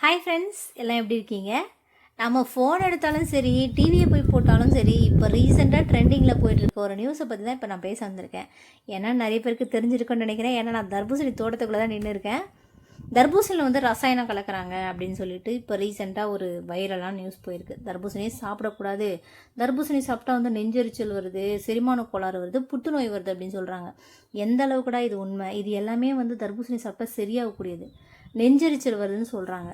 Hi friends எல்லாம் எப்படி இருக்கீங்க? நம்ம ஃபோன் எடுத்தாலும் சரி டிவியை போய் போட்டாலும் சரி இப்போ ரீசெண்டாக ட்ரெண்டிங்கில் போயிட்டுருக்க ஒரு நியூஸை பற்றி தான் இப்போ நான் பேச வந்திருக்கேன். ஏன்னா நிறைய பேருக்கு தெரிஞ்சிருக்குன்னு நினைக்கிறேன். ஏன்னா நான் தர்பூசணி தோட்டத்துக்குள்ளே தான் நின்று இருக்கேன். தர்பூசணியில் வந்து ரசாயனம் கலக்கிறாங்க அப்படின்னு சொல்லிட்டு இப்போ ரீசெண்டாக ஒரு வைரலான நியூஸ் போயிருக்கு. தர்பூசணியை சாப்பிடக்கூடாது. தர்பூசணி சாப்பிட்டா வந்து நெஞ்செரிச்சல் வருது செரிமான கோளாறு வருது புற்றுநோய் வருது அப்படின்னு சொல்கிறாங்க எந்த அளவு கூட இது உண்மை? இது எல்லாமே வந்து தர்பூசணி சாப்பிட்டா சரியாகக்கூடியது. நெஞ்செரிச்சல் வருதுன்னு சொல்கிறாங்க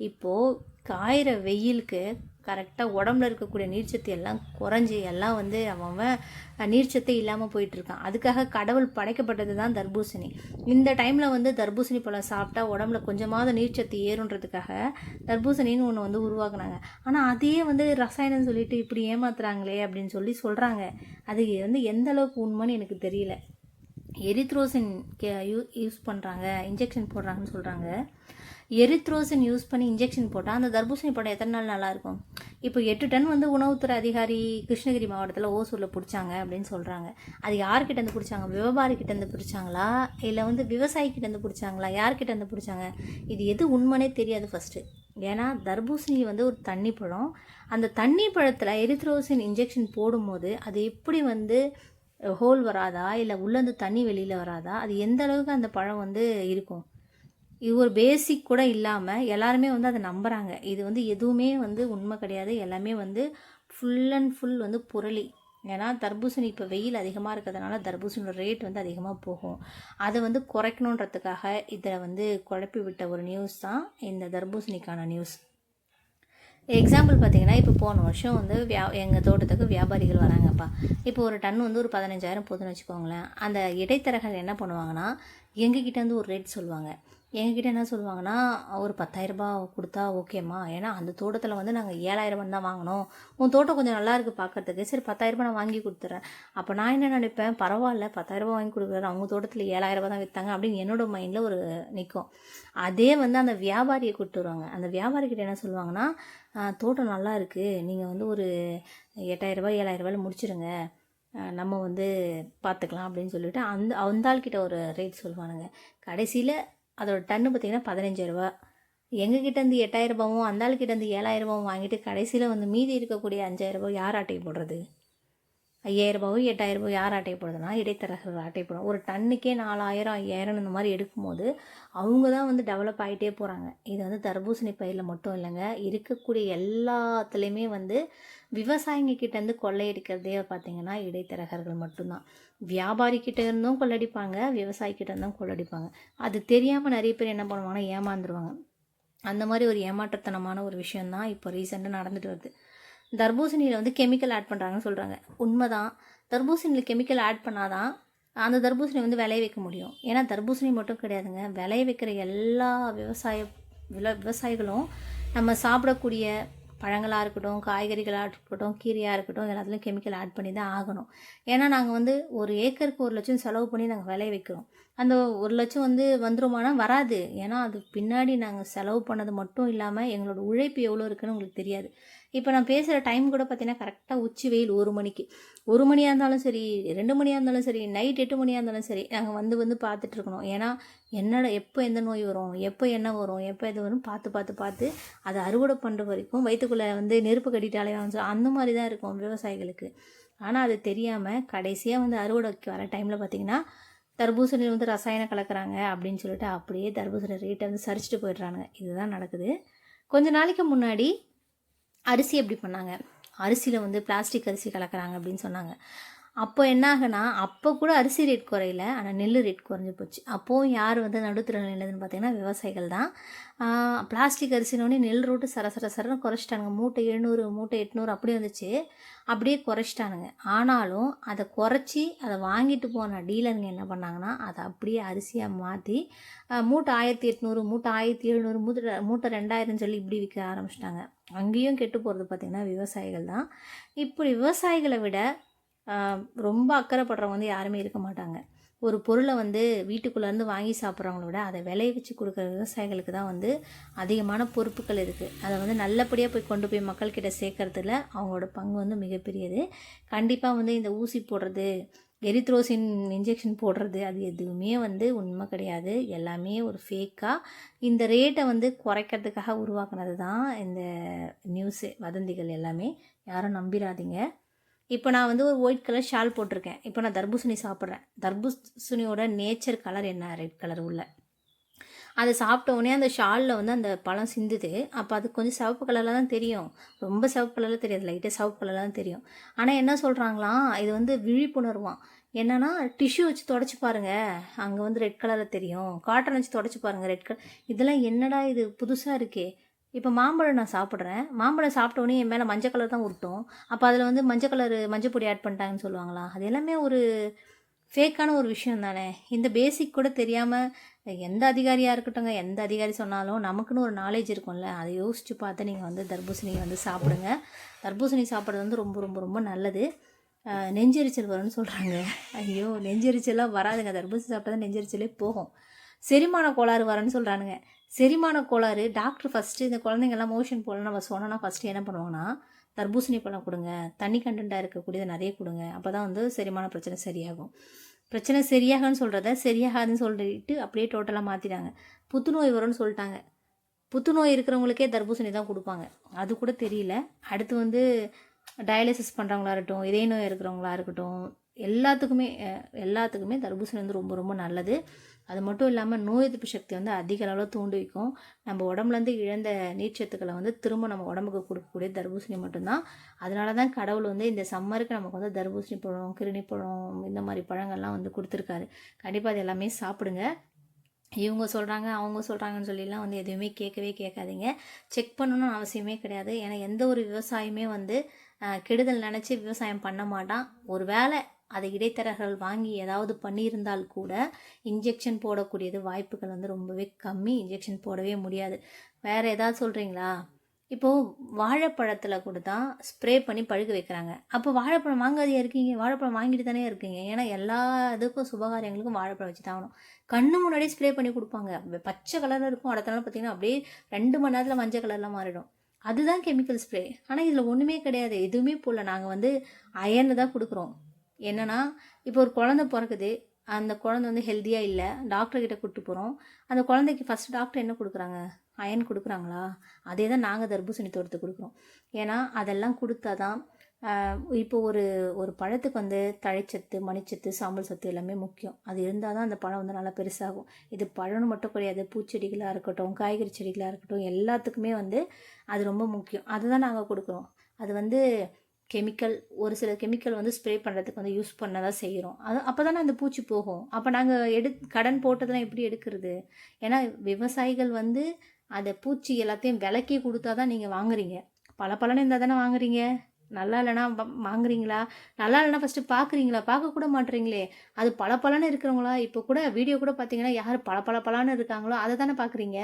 இப்போது காயிற வெயிலுக்கு கரெக்டாக உடம்புல இருக்கக்கூடிய நீர்ச்சத்து எல்லாம் குறைஞ்சி எல்லாம் வந்து அவன் அவன் நீர்ச்சத்தே இல்லாமல் போயிட்டுருக்கான் அதுக்காக கடவுள் படைக்கப்பட்டது தான் தர்பூசணி. இந்த டைமில் வந்து தர்பூசணி பழம் சாப்பிட்டா உடம்புல கொஞ்சமாவது நீர்ச்சத்து ஏறுன்றதுக்காக தர்பூசணின்னு ஒன்று வந்து உருவாக்குனாங்க. ஆனால் அதையே வந்து ரசாயனம் சொல்லிட்டு இப்படி ஏமாத்துறாங்களே அப்படின்னு சொல்லி சொல்கிறாங்க அது வந்து எந்த அளவுக்கு உண்மைன்னு எனக்கு தெரியல. எரித்ரோசின் கே யூ யூஸ் பண்ணுறாங்க இன்ஜெக்ஷன் போடுறாங்கன்னு சொல்கிறாங்க எரித்ரோசன் யூஸ் பண்ணி இன்ஜெக்ஷன் போட்டால் அந்த தர்பூசணி படம் எத்தனை நாள் நல்லாயிருக்கும்? இப்போ எட்டு டன் வந்து உணவுத்துறை அதிகாரி கிருஷ்ணகிரி மாவட்டத்தில் ஓசூரில் பிடிச்சாங்க அப்படின்னு சொல்கிறாங்க அது யார்கிட்டேருந்து பிடிச்சாங்க? வியாபாரிக்கிட்டேருந்து பிடிச்சாங்களா? இல்லை வந்து விவசாயிக்கிட்டேருந்து பிடிச்சாங்களா? யார்கிட்டேருந்து பிடிச்சாங்க? இது எது உண்மைனே தெரியாது ஃபஸ்ட்டு ஏன்னா தர்பூசணி வந்து ஒரு தண்ணி பழம். அந்த தண்ணி பழத்தில் எரித்ரோசின் இன்ஜெக்ஷன் போடும்போது அது எப்படி வந்து ஹோல் வராதா? இல்லை உள்ளேருந்து தண்ணி வெளியில் வராதா? அது எந்த அளவுக்கு அந்த பழம் வந்து இருக்கும்? இது ஒரு பேசிக் கூட இல்லாமல் எல்லாருமே வந்து அதை நம்புகிறாங்க இது வந்து எதுவுமே வந்து உண்மை கிடையாது. எல்லாமே வந்து ஃபுல் அண்ட் ஃபுல் வந்து புரளி. ஏன்னா தர்பூசணி இப்போ வெயில் அதிகமாக இருக்கிறதுனால தர்பூசணியோட ரேட் வந்து அதிகமாக போகும். அதை வந்து குறைக்கணுன்றதுக்காக இதில் வந்து குழப்பி விட்ட ஒரு நியூஸ் தான் இந்த தர்பூசணிக்கான நியூஸ் எக்ஸாம்பிள் பார்த்தீங்கன்னா இப்போ போன வருஷம் வந்து வியா எங்கள் தோட்டத்துக்கு வியாபாரிகள் வராங்கப்பா. இப்போ ஒரு டன் வந்து ஒரு பதினஞ்சாயிரம் போதுன்னு வச்சுக்கோங்களேன். அந்த இடைத்தரகர் என்ன பண்ணுவாங்கன்னா எங்ககிட்ட வந்து ஒரு ரேட் சொல்லுவாங்க. எங்ககிட்ட என்ன சொல்லுவாங்கன்னா ஒரு பத்தாயிரரூபா கொடுத்தா ஓகேம்மா. ஏன்னா அந்த தோட்டத்தில் வந்து நாங்கள் ஏழாயிரம் தான் வாங்கினோம். உன் தோட்டம் கொஞ்சம் நல்லா இருக்குது பார்க்கறதுக்கு சரி பத்தாயிரரூபா நான் வாங்கி கொடுத்துட்றேன் அப்போ நான் என்ன நினைப்பேன்? பரவாயில்ல பத்தாயிரரூபா வாங்கி கொடுக்குறாரு. அவங்க தோட்டத்தில் ஏழாயிரரூபா தான் விற்றாங்க அப்படின்னு என்னோட மைண்டில் ஒரு நிற்கும் அதே வந்து அந்த வியாபாரியை கூப்பிட்டு வருவாங்க. அந்த வியாபாரிக்கிட்ட என்ன சொல்லுவாங்கன்னா தோட்டம் நல்லா இருக்குது நீங்கள் வந்து ஒரு எட்டாயிரரூபா ஏழாயிரரூபாயில் முடிச்சிடுங்க நம்ம வந்து பார்த்துக்கலாம் அப்படின்னு சொல்லிட்டு அந்த அந்த ஆள்கிட்ட ஒரு ரேட் சொல்லுவானுங்க. கடைசியில் அதோட டன்னு பார்த்திங்கன்னா பதினஞ்சாயிரரூபா. எங்ககிட்டேருந்து எட்டாயிரரூபாவும் அந்த ஏழாயிரம் ஏழாயிரரூபாவும் வாங்கிட்டு கடைசியில் வந்து மீதி இருக்கக்கூடிய அஞ்சாயிரரூபா யார் ஆட்டை போடுறது? ஐயாயிரரூபாவோ எட்டாயிரரூபா யார் அட்டை போடுறதுனா இடைத்தரகர்கள் அட்டை போடும் ஒரு டன்னுக்கே நாலாயிரம் ஐயாயிரம் இந்த மாதிரி எடுக்கும்போது அவங்க தான் வந்து டெவலப் ஆகிட்டே போகிறாங்க இது வந்து தர்பூசணி பயிரில் மட்டும் இல்லைங்க. இருக்கக்கூடிய எல்லாத்துலேயுமே வந்து விவசாயிங்க கிட்டேருந்து கொள்ளையடிக்கிறதே பார்த்தீங்கன்னா இடைத்தரகர்கள் மட்டும்தான். வியாபாரிக்கிட்ட இருந்தும் கொள்ளடிப்பாங்க விவசாயிக்கிட்ட இருந்தும் கொள்ளடிப்பாங்க அது தெரியாமல் நிறைய பேர் என்ன பண்ணுவாங்கன்னா ஏமாந்துருவாங்க. அந்த மாதிரி ஒரு ஏமாற்றத்தனமான ஒரு விஷயந்தான் இப்போ ரீசெண்டாக நடந்துட்டு வருது. தர்பூசணியில் வந்து கெமிக்கல் ஆட் பண்ணுறாங்கன்னு சொல்கிறாங்க உண்மைதான். தர்பூசணியில் கெமிக்கல் ஆட் பண்ணாதான் அந்த தர்பூசணி வந்து விளைய வைக்க முடியும். ஏன்னா தர்பூசணி மட்டும் கிடையாதுங்க. விளைய வைக்கிற எல்லா விவசாய வில விவசாயிகளும் நம்ம சாப்பிடக்கூடிய பழங்களாக இருக்கட்டும் காய்கறிகளாக இருக்கட்டும் கீரையாக இருக்கட்டும் எல்லாத்துலேயும் கெமிக்கல் ஆட் பண்ணி தான் ஆகணும். ஏன்னா நாங்கள் வந்து ஒரு ஏக்கருக்கு ஒரு லட்சம் செலவு பண்ணி நாங்கள் விளைய வைக்கிறோம். அந்த ஒரு லட்சம் வந்து வந்துருமானா வராது. ஏன்னா அது பின்னாடி நாங்கள் செலவு பண்ணது மட்டும் இல்லாமல் எங்களோட உழைப்பு எவ்வளோ இருக்குன்னு உங்களுக்கு தெரியாது. இப்போ நான் பேசுகிற டைம் கூட பார்த்தீங்கன்னா கரெக்டாக உச்சி வெயில் ஒரு மணிக்கு. ஒரு மணியாக இருந்தாலும் சரி ரெண்டு மணியாக இருந்தாலும் சரி நைட் எட்டு மணியாக இருந்தாலும் சரி நாங்கள் வந்து வந்து பார்த்துட்டு இருக்கணும். ஏன்னா என்னோட எப்போ எந்த நோய் வரும் எப்போ என்ன வரும் எப்போ எது வரும் பார்த்து பார்த்து பார்த்து அதை அறுவடை பண்ணுற வரைக்கும் வயிற்றுக்குள்ளே வந்து நெருப்பு கட்டிட்டாலே வந்து அந்த மாதிரி தான் இருக்கும் விவசாயிகளுக்கு. ஆனால் அது தெரியாமல் கடைசியாக வந்து அறுவடைக்கு வர டைமில் பார்த்திங்கன்னா தர்பூசணியில் வந்து ரசாயனம் கலக்கிறாங்க அப்படின்னு சொல்லிட்டு அப்படியே தர்பூசணி ரேட்டை வந்து சரிச்சுட்டு போயிடுறானுங்க. இதுதான் நடக்குது. கொஞ்ச நாளைக்கு முன்னாடி அரிசி எப்படி பண்ணாங்க? அரிசியில் வந்து பிளாஸ்டிக் அரிசி கலக்கிறாங்க அப்படின்னு சொன்னாங்க. அப்போ என்ன ஆகுனா அப்போ கூட அரிசி ரேட் குறையில ஆனால் நெல் ரேட் குறைஞ்சி போச்சு. அப்போவும் யார் வந்து நடுத்தர நெல்லுன்னு பார்த்தீங்கன்னா விவசாயிகள் தான். பிளாஸ்டிக் அரிசினோடனே நெல் ரோட்டு சர சர சரன்னு குறைச்சிட்டானுங்க. மூட்டை எழுநூறு மூட்டை எட்நூறு அப்படி வந்துச்சு. அப்படியே குறைச்சிட்டானுங்க. ஆனாலும் அதை குறைச்சி அதை வாங்கிட்டு போன டீலருங்க என்ன பண்ணாங்கன்னா அதை அப்படியே அரிசியாக மாற்றி மூட்டை ஆயிரத்தி எட்நூறு மூட்டை ஆயிரத்தி எழுநூறு மூட்டை மூட்டை ரெண்டாயிரம் சொல்லி இப்படி விற்க ஆரம்பிச்சிட்டாங்க. அங்கேயும் கெட்டு போகிறது பார்த்திங்கன்னா விவசாயிகள் தான். இப்படி விவசாயிகளை விட ரொம்ப அக்கறைப்படுறவங்க வந்து யாருமே இருக்க மாட்டாங்க. ஒரு பொருளை வந்து வீட்டுக்குள்ளேருந்து வாங்கி சாப்பிட்றவங்கள விட அதை விளைய வச்சு கொடுக்குற விவசாயிகளுக்கு தான் வந்து அதிகமான பொறுப்புகள் இருக்குது அதை வந்து நல்லபடியாக போய் கொண்டு போய் மக்கள்கிட்ட சேர்க்கறதுல அவங்களோட பங்கு வந்து மிகப்பெரியது. கண்டிப்பாக வந்து இந்த ஊசி போடுறது எரித்ரோசின் இன்ஜெக்ஷன் போடுறது அது எதுவுமே வந்து உண்மை கிடையாது. எல்லாமே ஒரு ஃபேக்காக இந்த ரேட்டை வந்து குறைக்கிறதுக்காக உருவாக்குனது தான் இந்த நியூஸு வதந்திகள் எல்லாமே. யாரும் நம்பிடாதீங்க இப்போ நான் வந்து ஒரு ஒயிட் கலர் ஷால் போட்டிருக்கேன். இப்போ நான் தர்பூசணி சாப்பிட்றேன். தர்பூசணியோட நேச்சர் கலர் என்ன? ரெட் கலர் உள்ள. அதை சாப்பிட்ட உடனே அந்த ஷாலில் வந்து அந்த பழம் சிந்துது. அப்போ அது கொஞ்சம் சிவப்பு கலரில் தான் தெரியும். ரொம்ப சிவப்பு கலரில் தெரியாது. லைட்டாக சிவப்பு கலரில் தான் தெரியும். ஆனால் என்ன சொல்கிறாங்களாம் இது வந்து விழிப்புணர்வாம். என்னன்னா டிஷ்யூ வச்சு தொடச்சி பாருங்கள் அங்கே வந்து ரெட் கலரில் தெரியும். காட்டன் வச்சு தொடச்சி பாருங்கள் ரெட் கலர் இதெல்லாம் என்னடா இது? புதுசாக இருக்கே. இப்போ மாம்பழம் நான் சாப்பிட்றேன். மாம்பழம் சாப்பிட்டோன்னே என் மேலே மஞ்சள் கலர் தான் உருட்டும். அப்போ அதில் வந்து மஞ்சள் கலர் மஞ்சள் பொடி ஆட் பண்ணிட்டாங்கன்னு சொல்லுவாங்களா? அது எல்லாமே ஒரு ஃபேக்கான ஒரு விஷயம் தானே. இந்த பேசிக் கூட தெரியாமல் எந்த அதிகாரியாக இருக்கட்டுங்க எந்த அதிகாரி சொன்னாலும் நமக்குன்னு ஒரு நாலேஜ் இருக்கும்ல. அதை யோசித்து பார்த்து நீங்கள் வந்து தர்பூசணியை வந்து சாப்பிடுங்க. தர்பூசணி சாப்பிட்றது வந்து ரொம்ப ரொம்ப ரொம்ப நல்லது. நெஞ்செரிச்சல் வரும்னு சொல்கிறாங்க ஐயோ நெஞ்செரிச்சல்லாம் வராதுங்க. தர்பூசணி சாப்பிட்டா தான் நெஞ்செரிச்சலே போகும். செரிமான கோளாறு வரேன்னு சொல்கிறானுங்க செரிமான கோளாறு டாக்டர் ஃபஸ்ட்டு இந்த குழந்தைங்கெல்லாம் மோஷன் போகல நம்ம சொன்னோன்னா ஃபஸ்ட்டு என்ன பண்ணுவாங்கன்னா தர்பூசணி பழம் கொடுங்க. தண்ணி கண்டென்ட்டாக இருக்கக்கூடியதை நிறைய கொடுங்க. அப்போ தான் வந்து செரிமான பிரச்சனை சரியாகும். பிரச்சனை சரியாகன்னு சொல்கிறத சரியாகாதுன்னு சொல்லிட்டு அப்படியே டோட்டலாக மாற்றிட்டாங்க புத்துநோய் வரும்னு சொல்லிட்டாங்க. புத்துநோய் இருக்கிறவங்களுக்கே தர்பூசணி தான் கொடுப்பாங்க. அது கூட தெரியல. அடுத்து வந்து டயாலிசிஸ் பண்ணுறவங்களா இருக்கட்டும் இதய நோய் இருக்கிறவங்களா இருக்கட்டும் எல்லாத்துக்குமே எல்லாத்துக்குமே தர்பூசணி வந்து ரொம்ப ரொம்ப நல்லது. அது மட்டும் இல்லாமல் நோய் எதிர்ப்பு சக்தி வந்து அதிக அளவில் தூண்டி வைக்கும். நம்ம உடம்புலேருந்து இழந்த நீர்ச்சத்துக்களை வந்து திரும்ப நம்ம உடம்புக்கு கொடுக்கக்கூடிய தர்பூசணி மட்டும்தான். அதனால தான் கடவுள் வந்து இந்த சம்மருக்கு நமக்கு வந்து தர்பூசணி பழம் கிருணி பழம் இந்த மாதிரி பழங்கள்லாம் வந்து கொடுத்துருக்காரு. கண்டிப்பாக அது எல்லாமே சாப்பிடுங்க. இவங்க சொல்கிறாங்க அவங்க சொல்கிறாங்கன்னு சொல்லிலாம் வந்து எதுவுமே கேட்கவே கேட்காதீங்க. செக் பண்ணணும்னு அவசியமே கிடையாது. ஏன்னா எந்த ஒரு விவசாயமே வந்து கெடுதல் நினச்சி விவசாயம் பண்ண மாட்டான். ஒரு வேளை அதை இடைத்தரகர்கள் வாங்கி ஏதாவது பண்ணியிருந்தால் கூட இன்ஜெக்ஷன் போடக்கூடியது வாய்ப்புகள் வந்து ரொம்பவே கம்மி. இன்ஜெக்ஷன் போடவே முடியாது. வேறு ஏதாவது சொல்கிறீங்களா இப்போது வாழைப்பழத்தில் கூட தான் ஸ்ப்ரே பண்ணி பழுக்க வைக்கிறாங்க. அப்போ வாழைப்பழம் வாங்காதே இருக்கீங்க? வாழைப்பழம் வாங்கிட்டு தானே இருக்கீங்க? ஏன்னா எல்லா இதுக்கும் சுபகாரியங்களுக்கும் வாழைப்பழம் வச்சு தான் ஆகணும். கண்ணு முன்னாடியே ஸ்ப்ரே பண்ணி கொடுப்பாங்க. பச்சை கலரில் இருக்கும். அடுத்த நாள் பார்த்தீங்கன்னா அப்படியே ரெண்டு மணி நேரத்தில் மஞ்சள் கலரில் மாறிடும். அதுதான் கெமிக்கல் ஸ்ப்ரே. ஆனால் இதில் ஒன்றுமே கிடையாது. எதுவுமே போடல. நாங்கள் வந்து அயர்னு தான் கொடுக்குறோம். என்னென்னா இப்போ ஒரு குழந்தை பிறக்குது. அந்த குழந்தை வந்து ஹெல்த்தியாக இல்லை. டாக்டர் கிட்ட கூப்பிட்டு போகிறோம் அந்த குழந்தைக்கு ஃபஸ்ட் டாக்டர் என்ன கொடுக்குறாங்க? அயன் கொடுக்குறாங்களா? அதே தான் நாங்கள் தர்பூசணி தோட்டத்தை கொடுக்குறோம். ஏன்னா அதெல்லாம் கொடுத்தா தான் இப்போ ஒரு ஒரு பழத்துக்கு வந்து தழைச்சத்து மணிச்சத்து சாம்பல் சத்து எல்லாமே முக்கியம். அது இருந்தால் தான் அந்த பழம் வந்து நல்லா பெருசாகும். இது பழம்னு மட்டும் கிடையாது. பூச்செடிகளாக இருக்கட்டும் காய்கறி செடிகளாக இருக்கட்டும் எல்லாத்துக்குமே வந்து அது ரொம்ப முக்கியம். அதுதான் நாங்கள் கொடுக்குறோம். அது வந்து கெமிக்கல் ஒரு சில கெமிக்கல் வந்து ஸ்ப்ரே பண்ணுறதுக்கு வந்து யூஸ் பண்ண தான் செய்கிறோம். அது அப்போ தானே அந்த பூச்சி போகும். அப்போ நாங்கள் எடு கடன் போட்டதெல்லாம் எப்படி எடுக்கிறது? ஏன்னா விவசாயிகள் வந்து அந்த பூச்சி எல்லாத்தையும் விலக்கி கொடுத்தா தான் நீங்கள் வாங்குறீங்க. பல பலன்னு இருந்தால் தானே வாங்குறீங்க? நல்லா இல்லைன்னா வாங்குறீங்களா? நல்லா இல்லைன்னா ஃபஸ்ட்டு பார்க்குறீங்களா பார்க்க கூட மாட்டுறீங்களே அது பல பலன்னு இருக்கிறவங்களா? இப்போ கூட வீடியோ கூட பார்த்தீங்கன்னா யார் பல பல பலான்னு இருக்காங்களோ அதை தானே பார்க்குறீங்க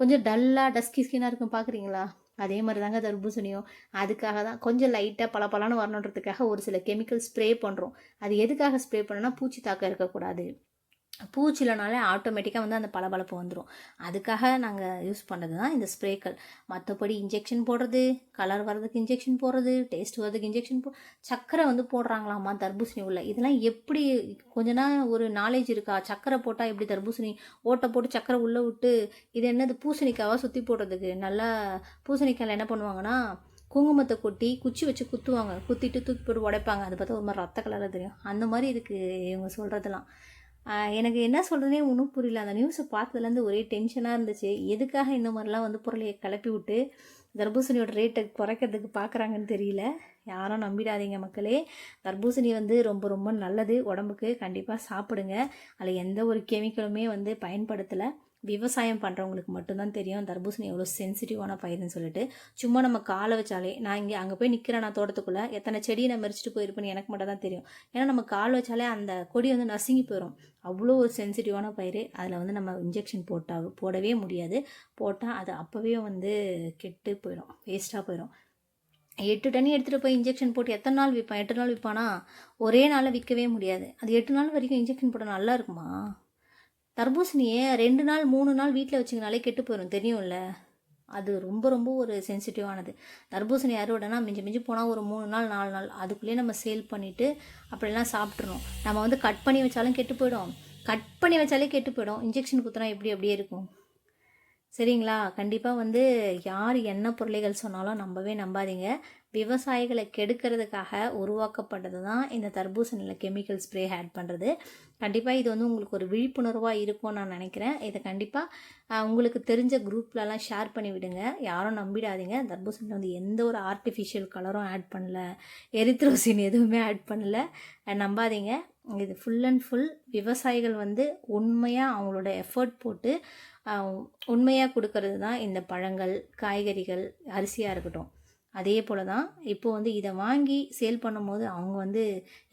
கொஞ்சம் டல்லாக டஸ்கி ஸ்கின்னாக இருக்கும் பார்க்குறீங்களா அதே மாதிரி தாங்க தர்பூசணியும். அதுக்காக தான் கொஞ்சம் லைட்டாக பல பலன்னு வரணுன்றதுக்காக ஒரு சில கெமிக்கல் ஸ்ப்ரே பண்ணுறோம் அது எதுக்காக ஸ்ப்ரே பண்ணோன்னா பூச்சி தாக்கம் இருக்கக்கூடாது. பூச்சிலனாலே ஆட்டோமேட்டிக்காக வந்து அந்த பளபளப்பு வந்துடும் அதுக்காக நாங்கள் யூஸ் பண்ணுறது தான் இந்த ஸ்ப்ரேக்கள் மற்றபடி இன்ஜெக்ஷன் போடுறது கலர் வர்றதுக்கு இன்ஜெக்ஷன் போடுறது டேஸ்ட் வர்றதுக்கு இன்ஜெக்ஷன் போ சக்கரை வந்து போடுறாங்களாம்மா தர்பூசணி உள்ள. இதெல்லாம் எப்படி கொஞ்ச நாள் ஒரு நாலேஜ் இருக்கா? சக்கரை போட்டால் எப்படி தர்பூசணி? ஓட்டை போட்டு சக்கரை உள்ளே விட்டு இது என்னது பூசணிக்காவாக சுற்றி போடுறதுக்கு? நல்லா பூசணிக்காயில் என்ன பண்ணுவாங்கன்னா குங்குமத்தை கொட்டி குச்சி வச்சு குத்துவாங்க. குத்திட்டு தூக்கி போட்டு உடைப்பாங்க. அதை பார்த்தா ஒரு மாதிரி ரத்த கலரில் தெரியும். அந்த மாதிரி இருக்குது இவங்க சொல்கிறதெல்லாம் எனக்கு என்ன சொல்கிறதுனே ஒன்றும் புரியல. அந்த நியூஸை பார்த்ததுலேருந்து ஒரே டென்ஷனாக இருந்துச்சு. எதுக்காக இந்த மாதிரிலாம் வந்து பொருளையை கிளப்பி விட்டு தர்பூசணியோட ரேட்டை குறைக்கிறதுக்கு பார்க்குறாங்கன்னு தெரியல. யாரும் நம்பிடாதீங்க மக்களே. தர்பூசணி வந்து ரொம்ப ரொம்ப நல்லது. உடம்புக்கு கண்டிப்பாக சாப்பிடுங்க. அதில் எந்த ஒரு கெமிக்கலுமே வந்து பயன்படுத்தலை. விவசாயம் பண்ணுறவங்களுக்கு மட்டும்தான் தெரியும் தர்பூசணி எவ்வளோ சென்சிட்டிவான பயிர்னு சொல்லிட்டு. சும்மா நம்ம காலை வச்சாலே நான் இங்கே அங்கே போய் நிற்கிறேன் நான் தோட்டத்துக்குள்ளே எத்தனை செடியை நான் மறிச்சிட்டு போயிருப்பேன்னு எனக்கு மட்டும் தான் தெரியும். ஏன்னா நம்ம கால் வச்சாலே அந்த கொடி வந்து நசுங்கி போயிடும் அவ்வளோ ஒரு சென்சிட்டிவான பயிர் அதில் வந்து நம்ம இன்ஜெக்ஷன் போட்டால் போடவே முடியாது. போட்டால் அது அப்போவே வந்து கெட்டு போயிடும் வேஸ்ட்டாக போயிடும் எட்டு டன்னி எடுத்துகிட்டு போய் இன்ஜெக்ஷன் போட்டு எத்தனை நாள் விற்பான் எட்டு நாள் விற்பானா ஒரே நாளில் விற்கவே முடியாது. அது எட்டு நாள் வரைக்கும் இன்ஜெக்ஷன் போட்டால் நல்லா இருக்குமா? தர்பூசணியை ரெண்டு நாள் மூணு நாள் வீட்டில் வச்சிங்கனாலே கெட்டு போயிடும் தெரியும்ல? அது ரொம்ப ரொம்ப ஒரு சென்சிட்டிவானது தர்பூசணி அறுவடைனா மிஞ்சி மிஞ்சி போனால் ஒரு மூணு நாள் நாலு நாள். அதுக்குள்ளேயே நம்ம சேல் பண்ணிவிட்டு அப்படிலாம் சாப்பிட்றோம் நம்ம வந்து கட் பண்ணி வச்சாலும் கெட்டு போயிடும். கட் பண்ணி வச்சாலே கெட்டு போயிடும். இன்ஜெக்ஷன் குத்துனா எப்படி அப்படியே இருக்கும்? சரிங்களா? கண்டிப்பாக வந்து யார் என்ன பொருளைகள் சொன்னாலும் நம்பவே நம்பாதீங்க. விவசாயிகளை கெடுக்கிறதுக்காக உருவாக்கப்பட்டது தான் இந்த தர்பூசணியில் கெமிக்கல் ஸ்ப்ரே ஆட் பண்ணுறது கண்டிப்பாக இது வந்து உங்களுக்கு ஒரு விழிப்புணர்வாக இருக்கும்னு நான் நினைக்கிறேன். இதை கண்டிப்பாக உங்களுக்கு தெரிஞ்ச குரூப்லலாம் ஷேர் பண்ணி விடுங்க. யாரும் நம்பிடாதீங்க. தர்பூசணியில் வந்து எந்த ஒரு ஆர்டிஃபிஷியல் கலரும் ஆட் பண்ணல. எரித்ரோசின் எதுவுமே ஆட் பண்ணல. நம்பாதீங்க. இது ஃபுல் அண்ட் ஃபுல் விவசாயிகள் வந்து உண்மையாக அவங்களோட எஃபர்ட் போட்டு உண்மையாக கொடுக்கறது தான் இந்த பழங்கள் காய்கறிகள் அரிசியாக இருக்கட்டும். அதே போல் தான் இப்போ வந்து இதை வாங்கி சேல் பண்ணும்போது அவங்க வந்து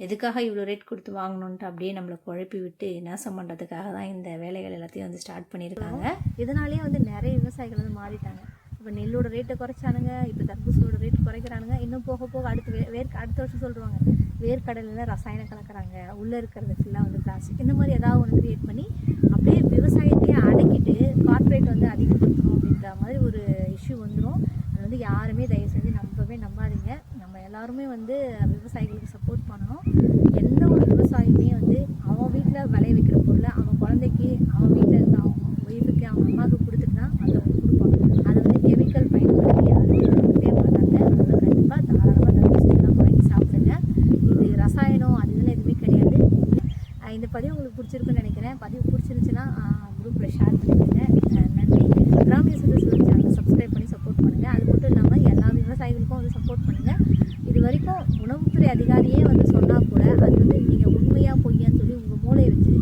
எதுக்காக இவ்வளோ ரேட் கொடுத்து வாங்கணுன்ட்டு அப்படியே நம்மளை குழப்பி விட்டு நாசம் பண்ணுறதுக்காக தான் இந்த வேலைகள் எல்லாத்தையும் வந்து ஸ்டார்ட் பண்ணியிருக்காங்க. இதனாலேயே வந்து நிறைய விவசாயிகள் வந்து மாறிட்டாங்க. இப்போ நெல்லோட ரேட்டை குறைச்சானுங்க இப்போ தர்பூசணியோட ரேட் குறைக்கிறானுங்க. இன்னும் போக போக அடுத்து வே வேர் அடுத்த வருஷம் சொல்லுவாங்க வேர்க்கடலில் ரசாயனம் கலக்கிறாங்க உள்ளே இருக்கிறது ஃபுல்லாக வந்து பிளாஸ்டிக் இந்த மாதிரி ஏதாவது ஒன்று க்ரியேட் பண்ணி அப்படியே விவசாயத்தையே அடக்கிட்டு கார்ப்பரேட் வந்து அதிகப்படுத்தணும் அப்படின்ற மாதிரி ஒரு இஷ்யூ வந்துடும் அது வந்து யாருமே தயவு செஞ்சு நம்பவே நம்பாதீங்க. நம்ம எல்லாருமே வந்து விவசாயிகளுக்கு சப்போர்ட் பண்ணணும். எந்த ஒரு விவசாயியுமே வந்து அவன் வீட்டில் விளைய வைக்கிற பொருளை அவன் குழந்தைக்கு அவன் வீட்டில் இருக்க அவங்க ஒய்ஃபுக்கு அவங்க அம்மாவுக்கு கொடுத்துட்டு தான் அதை வந்து கொடுப்பாங்க. அதை வந்து கெமிக்கல் பயன்படுத்தி யாரும் கொடுக்கவே மாட்டாங்க. அதனால் கண்டிப்பாக தாராளமாக தர்பூசணிலாம் வாங்கி சாப்பிடுங்க. இது ரசாயனம் அது இதெல்லாம் எதுவுமே கிடையாது. இந்த பதிவு உங்களுக்கு பிடிச்சிருக்குன்னு நினைக்கிறேன். பதிவு பிடிச்சிருந்துச்சுன்னா யூடியூப் கூட ஷேர் பண்ணிடுங்க நன்றி. கிராமிய சுற்று சேனல் சப்ஸ்கிரைப் பண்ணி சப்போர்ட் பண்ணுங்கள் அது மட்டும் இல்லாமல் எல்லா விவசாயிகளுக்கும் வந்து சப்போர்ட் பண்ணுங்கள் இது வரைக்கும் உணவுத்துறை அதிகாரியே வந்து சொன்னால் கூட அது வந்து நீங்கள் உண்மையாக பொய்யான்னு சொல்லி உங்கள் மூளையை வச்சு